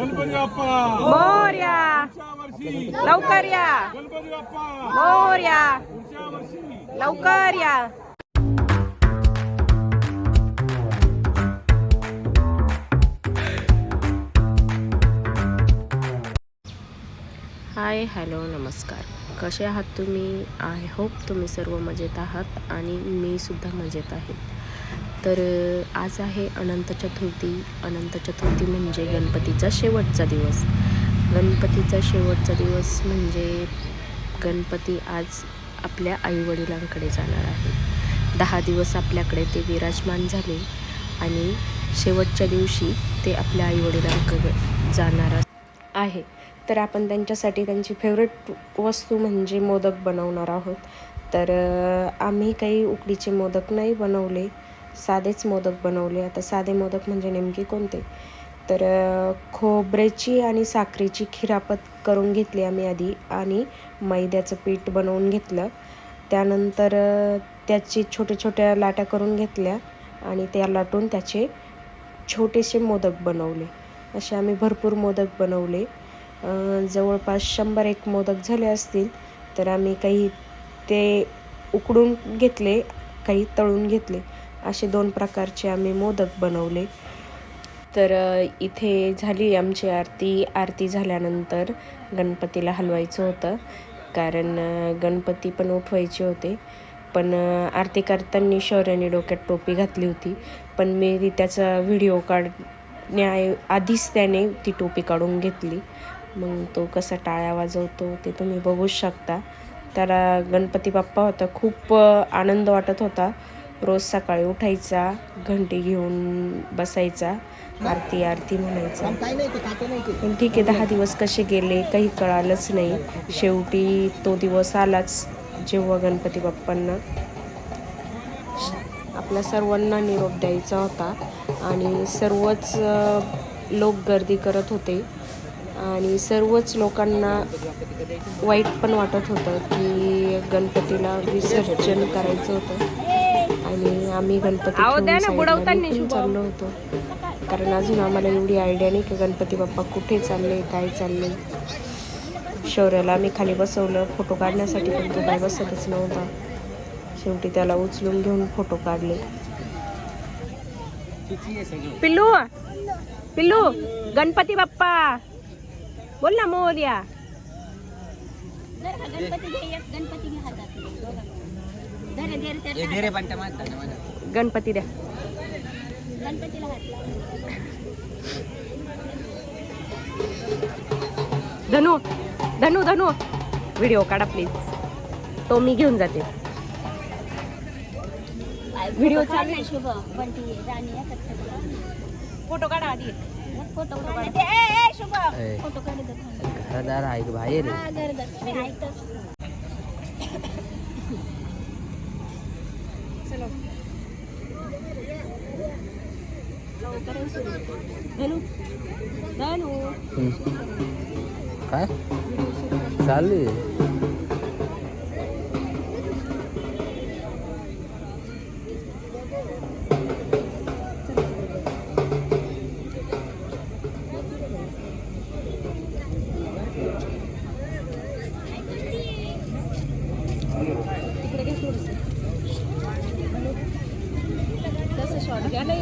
गणपती बाप्पा मोर्या लवकर या. गणपती बाप्पा मोर्या. पुढच्या वर्षी. लवकर या. हाय हॅलो नमस्कार. कसे आहात तुम्ही? आय होप तुम्ही सर्व मजेत आहात आणि मी सुद्धा मजेत आहे. तर आज आहे अनंत चतुर्थी. अनंत चतुर्थी म्हणजे गणपतीचा शेवटचा दिवस. गणपतीचा शेवटचा दिवस म्हणजे गणपती आज आपल्या आईवडिलांकडे जाणार आहे. दहा दिवस आपल्याकडे ते विराजमान झाले आणि शेवटच्या दिवशी ते आपल्या आईवडिलांकडे जाणार आहे. तर आपण त्यांच्यासाठी त्यांची फेवरेट वस्तू म्हणजे मोदक बनवणार आहोत. तर आम्ही काही उकडीचे मोदक नाही बनवले. साधेच मोदक बनवले. आता साधे मोदक म्हणजे नेमके कोणते? तर खोबऱ्याची आणि साखरेची खिरापत करून घेतली आम्ही आधी आणि मैद्याचं पीठ बनवून घेतलं. त्यानंतर त्याची छोट्या छोट्या लाट्या करून घेतल्या आणि त्या लाटून त्याचे छोटेसे मोदक बनवले. असे आम्ही भरपूर मोदक बनवले. जवळपास शंभर एक मोदक झाले असतील तर आम्ही काही ते उकडून घेतले काही तळून घेतले. असे दोन प्रकारचे आम्ही मोदक बनवले. तर इथे झाली आमची आरती. आरती झाल्यानंतर गणपतीला हलवायचं होतं कारण गणपती पण उठवायचे होते. पण आरती करताना शौर्याने डोक्यात टोपी घातली होती. पण मी त्याचा व्हिडिओ काढण्या आधीच त्याने ती टोपी काढून घेतली. मग तो कसा टाळ्या वाजवतो ते तुम्ही बघूच शकता. त्याला गणपती बाप्पा होता खूप आनंद वाटत होता. रोज सकाळी उठायचा घंटी घेऊन बसायचा आरती आरती म्हणायचा. पण ठीक आहे दहा दिवस कसे गेले काही कळालंच नाही. शेवटी तो दिवस आलाच जेव्हा गणपती बाप्पांना आपल्या सर्वांना निरोप द्यायचा होता. आणि सर्वच लोक गर्दी करत होते. आणि सर्वच लोकांना वाईट पण वाटत होतं की गणपतीला विसर्जन करायचं होतं. आणि आम्ही गणपती. चाललो होतो. कारण अजून आम्हाला एवढी आयडिया नाही की गणपती बाप्पा कुठे चालले काय चालले. शौर्याला आम्ही खाली बसवलं फोटो काढण्यासाठी पण तो काय बसतच नव्हता. शेवटी त्याला उचलून घेऊन फोटो काढले. पिल्लू पिल्लू गणपती बाप्पा. बोल ना मोर्या गणपती द्या गणपतीला हात लाव. धनु धनु धनु व्हिडिओ काढा प्लीज तो मी घेऊन जाते. व्हिडिओ ना शुभ. पण ती राणी? फोटो काढा आधी. फोटो काढ. ए, ए, शुभ ए. फोटो काढ. घरदार आहे बाहेर? काय? चालू तसं शॉट घ्या नाही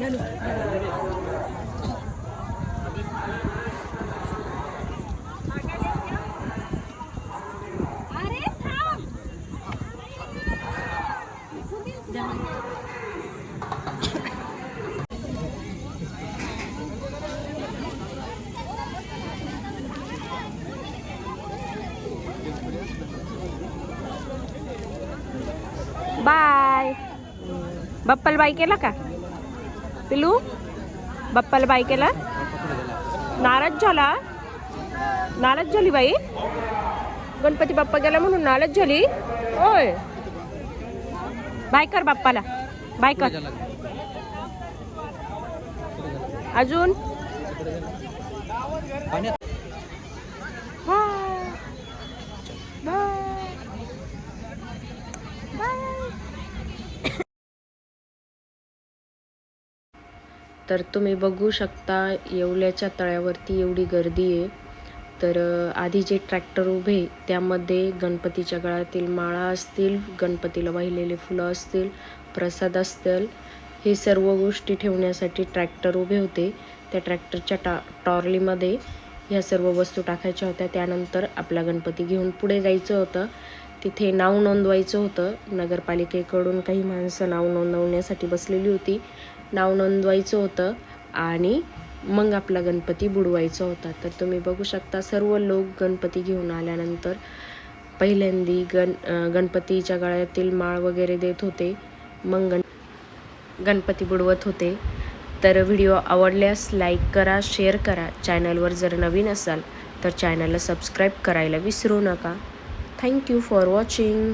ನಾನು बप्पल बाई केला का? पिलू बप्पल बाई केला? नाराज झाला? नाराज झाली बाई? गणपती बाप्पा गेला म्हणून नाराज झाली? होय बाय कर बाप्पाला. बाय कर. अजून बाय बाय तर तुम्ही बघू शकता येवल्याच्या तळ्यावरती एवढी गर्दी आहे. तर आधी जे ट्रॅक्टर उभे त्यामध्ये गणपतीच्या गळ्यातील माळा असतील गणपतीला वाहिलेले फुलं असतील प्रसाद असतील हे सर्व गोष्टी ठेवण्यासाठी ट्रॅक्टर उभे होते. त्या ट्रॅक्टरच्या टा टॉर्लीमध्ये ह्या सर्व वस्तू टाकायच्या होत्या. त्यानंतर आपला गणपती घेऊन पुढे जायचं होतं. तिथे नाव नोंदवायचं होतं. नगरपालिकेकडून काही माणसं नाव नोंदवण्यासाठी बसलेली होती. नाव नोंदवायचं होतं आणि मग आपला गणपती बुडवायचा होता. तर तुम्ही बघू शकता सर्व लोक गणपती घेऊन आल्यानंतर पहिल्यांदी गण गणपतीच्या गळ्यातील माळ वगैरे देत होते. मग गण गणपती बुडवत होते. तर व्हिडिओ आवडल्यास लाईक करा शेअर करा. चॅनलवर जर नवीन असाल तर चॅनलला सबस्क्राईब करायला विसरू नका. Thank you for watching.